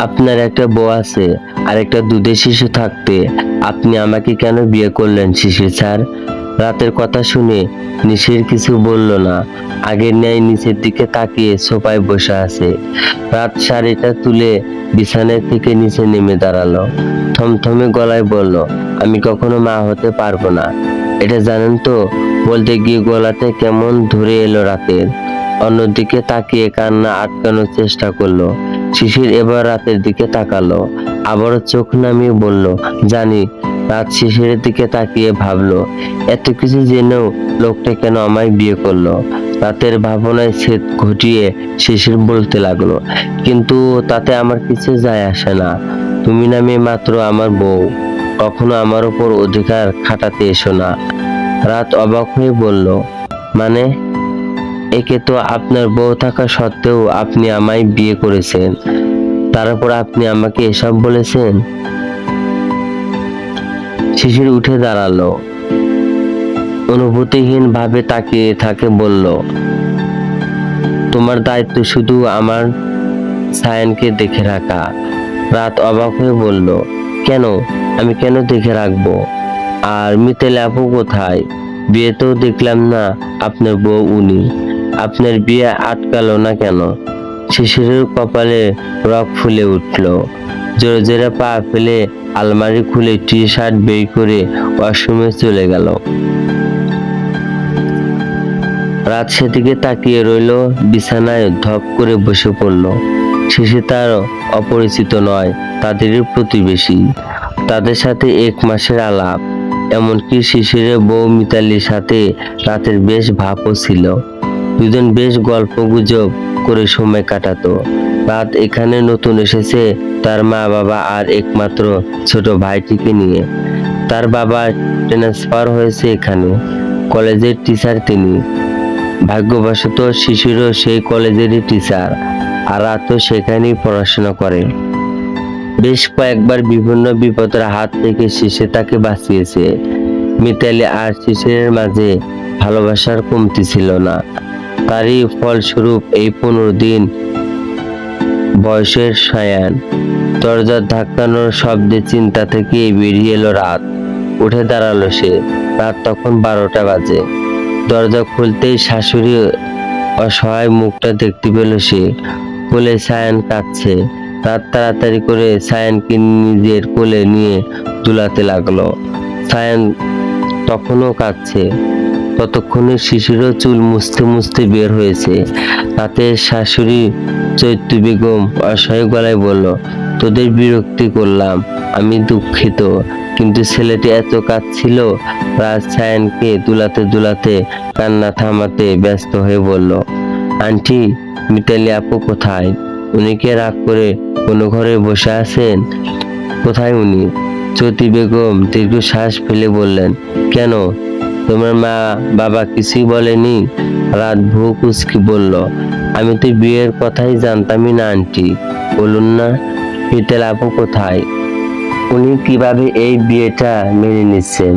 আপনার একটা বউ আছে আর একটা দুধের শিশু থাকতে, আপনি আমাকে কেন বিয়ে করলেন শিশির স্যার? রাতের কথা শুনে নিশির কিছু বলল না। আগের ন্যায় নিচের দিকে তাকিয়ে সোফায় বসে আছে। রাত শাড়িটা তুলে বিছানায় থেকে নিচে নেমে দাঁড়াল। থমথমে গলায় বলল, আমি কখনো মা হতে পারব না। এটা জানেন তো? বলতে গিয়ে গলাতে কেমন ধরে এলো রাতের। অন্যদিকে তাকিয়ে কান্না আটকানোর চেষ্টা করল। শিশির এবার রাতের দিকে তাকালো। আবারও চোখ নামিয়ে বলল, জানি। রাত শিশিরের দিকে তাকিয়ে ভাবলো, এত কিছু জেনেও লোকটা কেন আমায় বিয়ে করল? রাতের ভাবনায় ছেদ ঘটিয়ে শিশির বলতে লাগল, কিন্তু তাতে আমার কিছু যায় আসে না। তুমি নামে মাত্র আমার বউ। কখনো আমার উপর অধিকার খাটাতে এসো না। রাত অবাক হয়ে বলল মানে? একে তো আপনার বউ থাকা সত্ত্বেও আপনি আমায় বিয়ে করেছেন। তারপর আপনি আমাকে এসব বলেছেন? শিশির উঠে দাঁড়াল। অনুভূতিহীন ভাবে তাকিয়ে থাকে বলল, তোমার দায়িত্ব শুধু আমার সায়নকে দেখে রাখা। রাত অবাক হয়ে বলল, কেন? আমি কেন দেখে রাখব? আর মিতেলে আপু কোথায়? বিয়েতেও দেখলাম না আপনার বউ উনি। আপনার বিয়ে আটকালো না কেন? শিশিরের কপালে রক ফুলে উঠল। জোরে জোরে পা ফেলে আলমারি খুলে টি শার্ট বের করে ওয়াশরুমে চলে গেল। রাত সেদিকে তাকিয়ে রইল, বিছানায় ধপ করে বসে পড়ল। শিশির তার অপরিচিত নয়, তাদেরই প্রতিবেশী। তাদের সাথে এক মাসের আলাপ, এমনকি শিশিরের বউ মিতালির সাথে রাতের বেশ ভাবও ছিল। দুজন বেশ গল্প গুজব করে সময় কাটাতো। রাত এখানে নতুন এসেছে তার মা বাবা আর একমাত্র ছোট ভাইটিকে নিয়ে। তার বাবা ট্রান্সফার হয়েছে এখানে, কলেজের টিচার তিনি। ভাগ্যবশত শিশুরও সেই কলেজেরই টিচার, আর রাতও সেখানেই পড়াশোনা করে। বেশ কয়েকবার বিভিন্ন বিপদের হাত থেকে শিশে তাকে বাঁচিয়েছে। মিতালি আর শিশিরের মাঝে ভালোবাসার কমতি ছিল না। তারই ফলস্বরূপ এই পনেরো দিন বয়সের সায়ান। দরজার ধাক্কানোর শব্দে চিন্তা থেকে বেরিয়ে এলো রাত। উঠে দাঁড়াল সে। রাত তখন বারোটা বাজে। দরজা খুলতেই শাশুড়ি অসহায় মুখটা দেখতে পেল সে। কোলে সায়ান কাঁদছে। রাত তাড়াতাড়ি করে সায়ানকে নিজের কোলে নিয়ে দুলাতে লাগল। সায়ান তখনও কাঁদছে। ততক্ষণে শিশুরও চুল মুছতে মুছতে বের হয়েছে। তাতে শাশুড়ি চৈত্য বেগম অসহায় গলায় বলল, তোদের বিরক্তি করলাম, আমি দুঃখিত। কিন্তু ছেলেটি এত কাঁদছিল রাজ সায়নকে দুলাতে দুলাতে কান্না থামাতে ব্যস্ত হয়ে বলল, আন্টি, মিতালি আপু কোথায়? উনি কে রাগ করে কোনো ঘরে বসে আছেন? কোথায় উনি? চতি বেগম দীর্ঘশ্বাস ফেলে বললেন, কেন? তোমার মা বাবা কিছুই বলেনি। রাত ভূ কুচকি বলল, আমি তো বিয়ের কথাই জানতামই না, আন্টি। বলুন না মিতাল আপু কোথায়? উনি কীভাবে এই বিয়েটা মেনে নিচ্ছেন?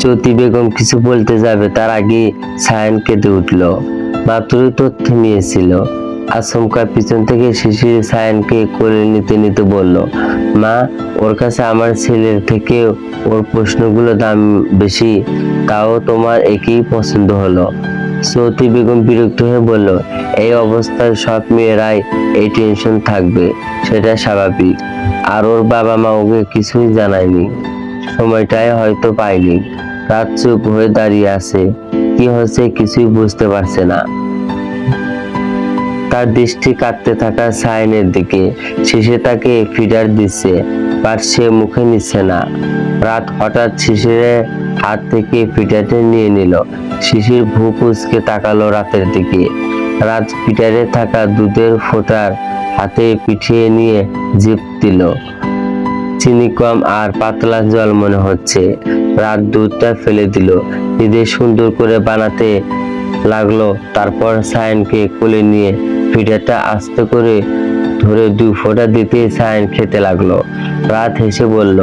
চতি বেগম কিছু বলতে যাবে, তার আগে সায়ন কেঁদে উঠল। মাত্রই তথ্য নিয়েছিল। আচমকা পিছন থেকে শিশির সায়নকে কোলে নিতে নিতে বলল, মা, ওর কাছে আমার ছেলের থেকে ওর প্রশ্নগুলো দাম বেশি, তাও তোমার একই পছন্দ হলো। সৌতি বেগম বিরক্ত হয়ে বলল, এই অবস্থায় সব মেয়েরাই এই টেনশন থাকবে, সেটা স্বাভাবিক। আর ওর বাবা মা ওকে কিছুই জানায়নি। সময়টাই হয়তো পায়নি। রাত চুপ হয়ে দাঁড়িয়ে আছে। কি হচ্ছে কিছুই বুঝতে পারছে না। তার দৃষ্টি কাটতে থাকা সাইনের দিকে। শেষে তাকে ফিডার দিচ্ছে বাট সে মুখে নিচ্ছে না। রাত হঠাৎ শিশিরের হাত থেকে ফিডারটি নিয়ে নিল। শিশির ভূ কুচকে তাকালো রাতের দিকে। রাত ফিডারে থাকা দুধের ফোঁটার হাতে পিঠিয়ে নিয়ে জিপ দিল। চিনি কম আর পাতলা জল মনে হচ্ছে। রাত দুধটা ফেলে দিল। নিজে সুন্দর করে বানাতে লাগল। তারপর সায়নকে কোলে নিয়ে পিঠাটা আস্তে করে ধরে দু ফোঁটা দিতে সায়ন খেতে লাগল। রাত হেসে বলল,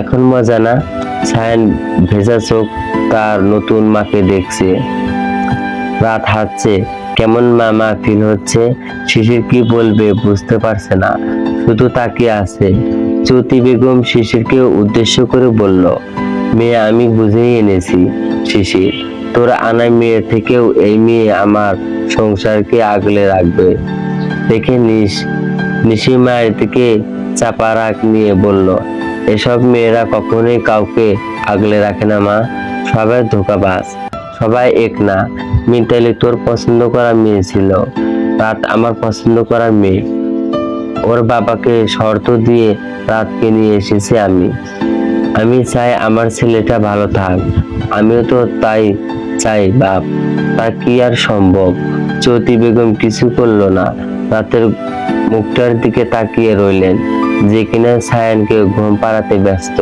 এখন মজা না? সায়ন ভেজা চোখ তার নতুন মাকে দেখছে। রাত হাসছে কেমন মামা ফিল হচ্ছে? শিশির কি বলবে বুঝতে পারছে না। শুধু তাকিয়ে আছে। জ্যোতি বেগম শিশিরকে উদ্দেশ্য করে বলল, মেয়ে, আমি বুঝেই এনেছি শিশির। তোর আনা মেয়ে থেকেও এই মেয়ে আমার সংসারকে আগলে রাখবে। দেখে নিস, নিশি মায়ের থেকে চাপা রাখ নিয়ে বলল, এসব মেয়েরা কখনোই কাউকে আগলে রাখে না মা, সবাই ধোকাবাজ, সবাই এক না। মিতালি, তোর পছন্দ করা মেয়ে ছিল, রাত আমার পছন্দ করা মেয়ে। ওর বাবাকে শর্ত দিয়ে রাতকে নিয়ে এসেছি আমি। আমি চাই আমার ছেলেটা ভালো থাক, আমিও তো তাই চাই বাপ, তা কি আর সম্ভব? জ্যোতি বেগম কিছু করল না। রাতের মুখটার দিকে তাকিয়ে রইলেন, যে কিনা সায়ানকে ঘুম পাড়াতে ব্যস্ত।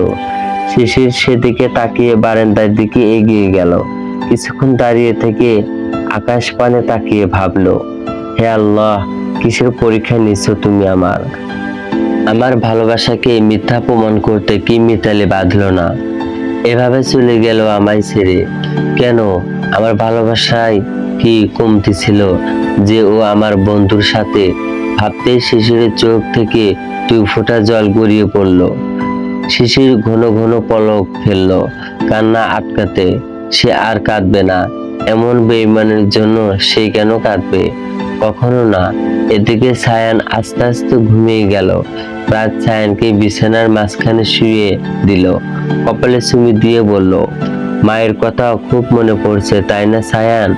শিশির সেদিকে তাকিয়ে বারান্দার দিকে এগিয়ে গেল। কিছুক্ষণ দাঁড়িয়ে থেকে আকাশ পানে তাকিয়ে ভাবলো, হে আল্লাহ, কিসের পরীক্ষা নিচ্ছ তুমি আমার? আমার ভালোবাসাকে মিথ্যা প্রমাণ করতে কি মিতালি বাঁধলো না? এভাবে চলে গেল আমায় ছেড়ে। কেন? আমার ভালোবাসায় কি কমতি ছিল যে ও আমার বন্ধুর সাথে ভাবতে শিশিরের চোখ থেকে দুই ফোঁটা জল গড়িয়ে পড়ল। শিশির ঘন ঘন পলক ফেলল, কান্না আটকাতে। সে আর কাঁদবে না, এমন বেইমানের জন্য সে কেন কাঁদবে? কখনো না, এদিকে সায়ান আস্তে আস্তে ঘুমিয়ে গেল। রাত ছায়ানকে বিছানার মাঝখানে শুয়ে দিল। কপালে চুমি দিয়ে বলল, মায়ের কথা খুব মনে পড়ছে, তাই না ছায়ান?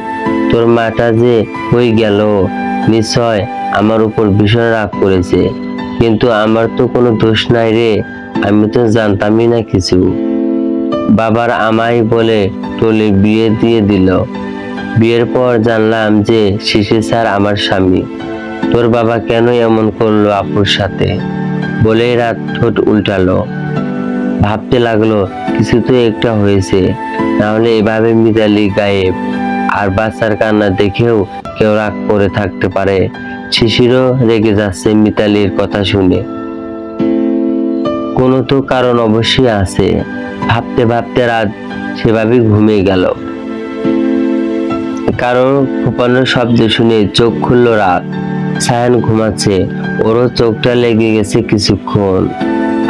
তোর মাটা যে হয়ে গেল, নিশ্চয় আমার উপর ভীষণ রাগ করেছে। কিন্তু আমার তো কোনো দোষ নাই রে, আমি তো জানতামই না কিছু। বাবার আমায় বলে তোলে বিয়ে দিয়ে দিল। বিয়ের পর জানলাম যে শিশির স্যার আমার স্বামী। তোর বাবা কেন এমন করল আপুর সাথে? বলেই রাত ঠোঁট উল্টালো। ভাবতে লাগল কিছু তো একটা হয়েছে। নাহলে এভাবে মিতালি গায়েব, আর বাচ্চার কান্না দেখেও কেউ রাগ করে থাকতে পারে। শিশিরও রেগে যাচ্ছে মিতালির কথা শুনে। কোনো তো কারণ অবশ্যই আছে। ভাবতে ভাবতে রাত সেভাবেই ঘুমিয়ে গেল। কারও ফুপানোর শব্দ শুনে চোখ খুললো রাত। সায়ান ঘুমাচ্ছে, ওরও চোখটা লেগে গেছে কিছুক্ষণ।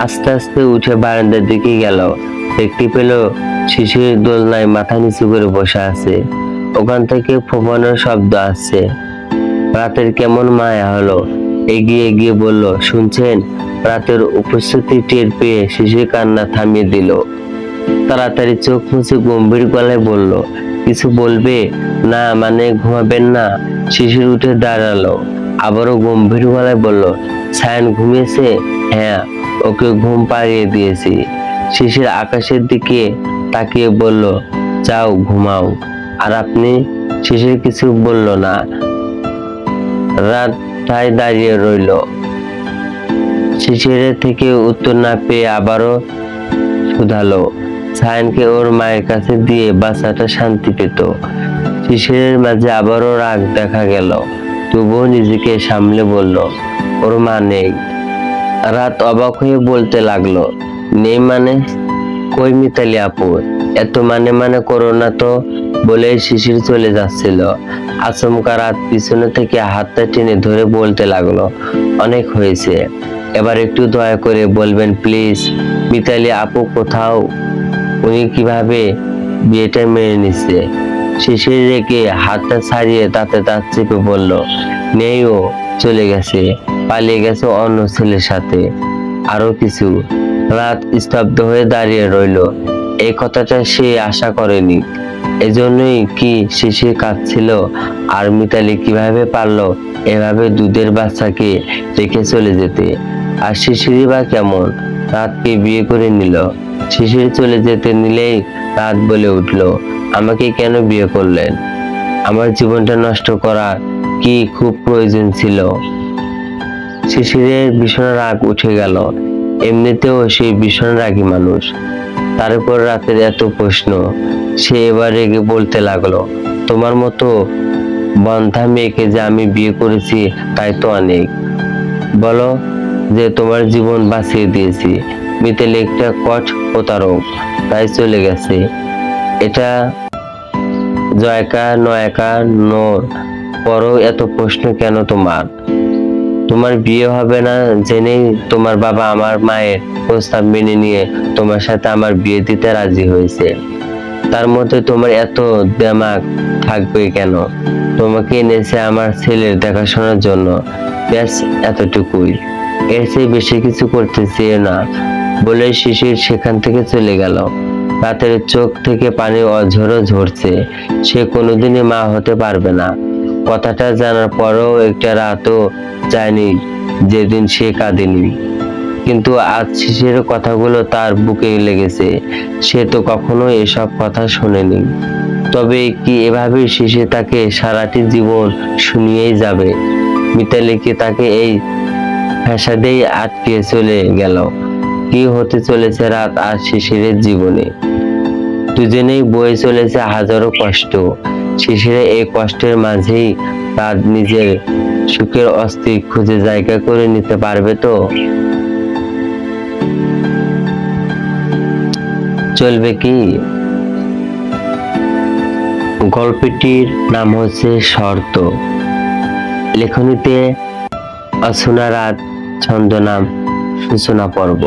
আস্তে আস্তে উঠে বারান্দার দিকে গেল। দেখতে পেল শিশুর দোলনায় মাথা নিচু করে বসে আছে। ওখান থেকে ফুপানোর শব্দ আসছে। রাতের কেমন মায়া হলো। এগিয়ে এগিয়ে বলল, শুনছেন? রাতের উপস্থিতি টের পেয়ে শিশুর কান্না থামিয়ে দিল। তাড়াতাড়ি চোখ মুছে গম্ভীর গলায় বলল, কিছু বলবে? না মানে ঘুমাবেন না। শিশির উঠে দাঁড়াল। আবারও গম্ভীর গলায় বলল, সায়ন ঘুমিয়েছে? হ্যাঁ ওকে ঘুম পাড়িয়ে দিয়েছি। শিশির আকাশের দিকে তাকিয়ে বলল, যাও, ঘুমাও। আর আপনি? শিশির কিছু বলল না। রাতটায় দাঁড়িয়ে রইল। শিশিরের থেকে উত্তর না পেয়ে আবারও শুধালো। সায়নকে ওর মায়ের কাছে দিয়ে বাচ্চাটা শান্তি পেত। শিশিরের মাঝে আবারও রাগ দেখা গেল। তবুও নিজেকে সামলে বলল, ওর মা নেই। রাত অবাক হয়ে বলতে লাগল, নেই মানে? কই মিতালি আপু, এত মানে মানে করো না তো? বলে শিশির চলে যাচ্ছিল। আচমকা রাত পিছনে থেকে হাতটা টেনে ধরে বলতে লাগল, অনেক হয়েছে। এবার একটু দয়া করে বলবেন, প্লিজ, মিতালি আপু কোথাও? উনি কীভাবে বিয়েটা মেনে নিচ্ছে শিশির রেখে হাতটা ছাড়িয়ে তাতে তার চেপে বলল নেই ও চলে গেছে, পালিয়ে গেছে অন্য ছেলের সাথে। আরও কিছু। রাত স্তব্ধ হয়ে দাঁড়িয়ে রইল। এই কথাটা সে আশা করেনি। এজন্যই কি শিশির কাঁদছিল? আর মিতালি কীভাবে পারল এভাবে দুধের বাচ্চাকে রেখে চলে যেতে? আর শিশিরই বা কেমন? রাতকে বিয়ে করে নিল। শিশির চলে যেতে নিলেই রাত বলে উঠল আমাকে কেন বিয়ে করলেন? আমার জীবনটা নষ্ট করা কি খুব প্রয়োজন ছিল? শিশিরের ভীষণ রাগ উঠে গেল। এমনিতেও সে ভীষণ রাগী মানুষ। তার উপর রাতের এত প্রশ্ন, সে এবার রেগে বলতে লাগল, তোমার মতো বন্ধা মেয়েকে যে আমি বিয়ে করেছি, তাই তো অনেক। বলো যে তোমার জীবন বাঁচিয়ে দিয়েছি। মিতেল একটা কট প্রতারক তাই চলে গেছে। এটা জয়কা, নয়কা, নোর। পরও এত প্রশ্ন কেন তোমার? তোমার বিয়ে হবে না জেনেই তোমার বাবা আমার মায়ের প্রস্তাব মেনে নিয়ে তোমার সাথে আমার বিয়ে দিতে রাজি হয়েছে। তার মধ্যে তোমার এত দেমাগ থাকবে কেন? তোমাকে এনেছে আমার ছেলের দেখাশোনার জন্য। ব্যাস, এতটুকুই। এর চেয়ে বেশি কিছু করতে চেয়ে না। বলে শিশির সেখান থেকে চলে গেল। রাতের চোখ থেকে পানি অঝরো ঝরছে। সে কোনোদিনই মা হতে পারবে না। কথাটা জানার পরেও একটা রাতও যায়নি, যেদিন সে কাঁদেনি। কিন্তু আজ শিশির কথাগুলো তার বুকে লেগেছে। সে তো কখনো এসব কথা শোনেনি। তবে কি এভাবে শিশির তাকে সারাটি জীবন শুনিয়েই যাবে? মিতালি কি তাকে এই ফ্যাসাদেই আটকে চলে গেল? কি হতে চলেছে রাত আর শিশিরের জীবনে? দুজনেই বয়ে চলেছে হাজারো কষ্ট। শিশিরে এই কষ্টের মাঝেই তার নিজের সুখের অস্থির খুঁজে জায়গা করে নিতে পারবে তো? চলবে কি? গল্পটির নাম হচ্ছে শর্ত। লেখনীতে অসুনা রাত ছন্দ নাম সূচনা পর্ব।